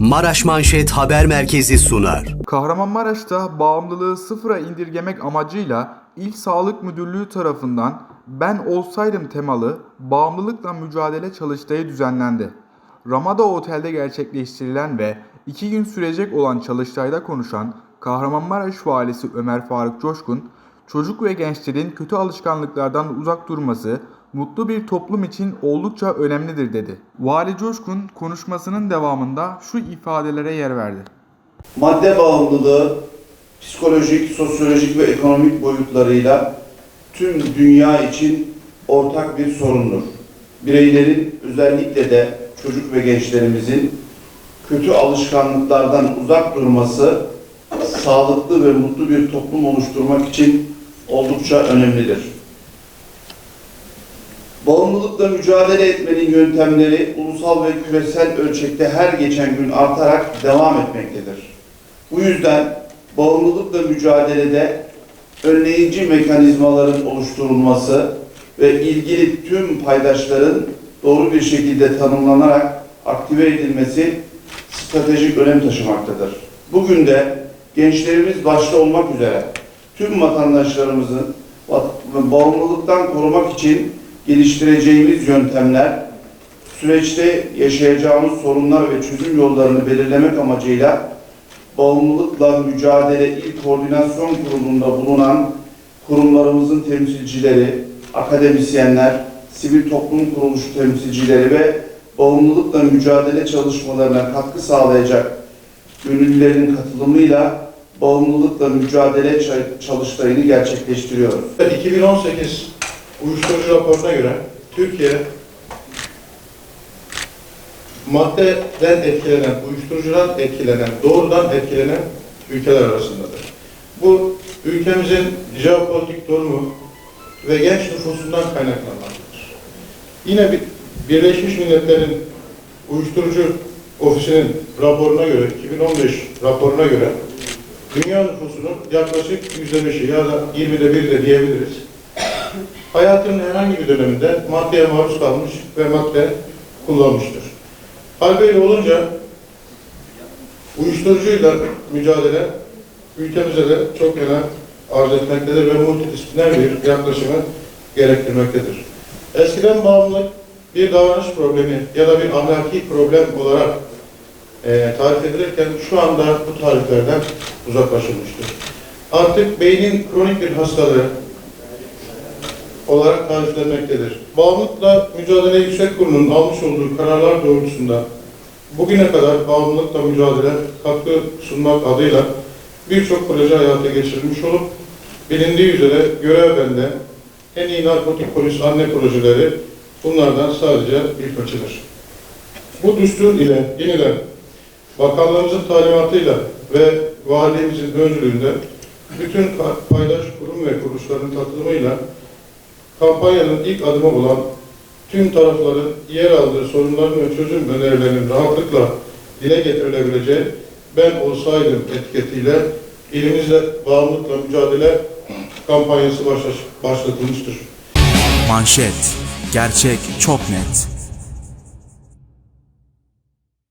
Maraş Manşet Haber Merkezi sunar. Kahramanmaraş'ta bağımlılığı sıfıra indirgemek amacıyla İl Sağlık Müdürlüğü tarafından Ben Olsaydım temalı bağımlılıkla mücadele çalıştayı düzenlendi. Ramada Otel'de gerçekleştirilen ve iki gün sürecek olan çalıştayda konuşan Kahramanmaraş Valisi Ömer Faruk Coşkun, çocuk ve gençlerin kötü alışkanlıklardan uzak durması mutlu bir toplum için oldukça önemlidir dedi. Vali Coşkun konuşmasının devamında şu ifadelere yer verdi. madde bağımlılığı psikolojik, sosyolojik ve ekonomik boyutlarıyla tüm dünya için ortak bir sorundur. Bireylerin özellikle de çocuk ve gençlerimizin kötü alışkanlıklardan uzak durması sağlıklı ve mutlu bir toplum oluşturmak için oldukça önemlidir. Bağımlılıkla mücadele etmenin yöntemleri ulusal ve küresel ölçekte her geçen gün artarak devam etmektedir. Bu yüzden bağımlılıkla mücadelede önleyici mekanizmaların oluşturulması ve ilgili tüm paydaşların doğru bir şekilde tanımlanarak aktive edilmesi stratejik önem taşımaktadır. Bugün de gençlerimiz başta olmak üzere tüm vatandaşlarımızın va- bağımlılıktan korumak için geliştireceğimiz yöntemler süreçte yaşayacağımız sorunlar ve çözüm yollarını belirlemek amacıyla bağımlılıkla mücadele il koordinasyon kurulunda bulunan kurumlarımızın temsilcileri, akademisyenler, sivil toplum kuruluşu temsilcileri ve bağımlılıkla mücadele çalışmalarına katkı sağlayacak gönüllülerin katılımıyla bağımlılıkla mücadele ça- çalıştayını gerçekleştiriyoruz. 2018 uyuşturucu raporuna göre Türkiye maddeden etkilenen, uyuşturucudan etkilenen, doğrudan etkilenen ülkeler arasındadır. Bu ülkemizin jeopolitik durumu ve genç nüfusundan kaynaklanmaktadır. Yine bir- Birleşmiş Milletler'in uyuşturucu ofisinin raporuna göre, 2015 raporuna göre dünya nüfusunun yaklaşık yüzde beşi ya da 20'de biri de diyebiliriz. Hayatının herhangi bir döneminde maddeye maruz kalmış ve madde kullanmıştır. Hal böyle olunca uyuşturucuyla mücadele ülkemize de çok önem arz etmektedir ve multidisipliner bir yaklaşımı gerektirmektedir. Eskiden bağımlılık bir davranış problemi ya da bir ahlaki problem olarak e, tarif edilirken şu anda bu tariflerden uzaklaşılmıştır. Artık beynin kronik bir hastalığı olarak tariflenmektedir. Bağımlılıkla Mücadele Yüksek Kurulu'nun almış olduğu kararlar doğrultusunda bugüne kadar bağımlılıkla mücadele katkı sunmak adıyla birçok proje hayata geçirilmiş olup bilindiği üzere görev bende en iyi narkotik polis anne projeleri bunlardan sadece birkaçıdır. Bu düstur ile yenilen Bakanlığımızın talimatıyla ve valiliğimizin öncülüğünde bütün paydaş kurum ve kuruluşların katılımıyla kampanyanın ilk adımı olan tüm tarafların yer aldığı sorunların ve çözüm önerilerinin rahatlıkla dile getirilebileceği ben olsaydım etiketiyle ilimizde bağımlılıkla mücadele kampanyası başlatılmıştır. Manşet. Gerçek çok net.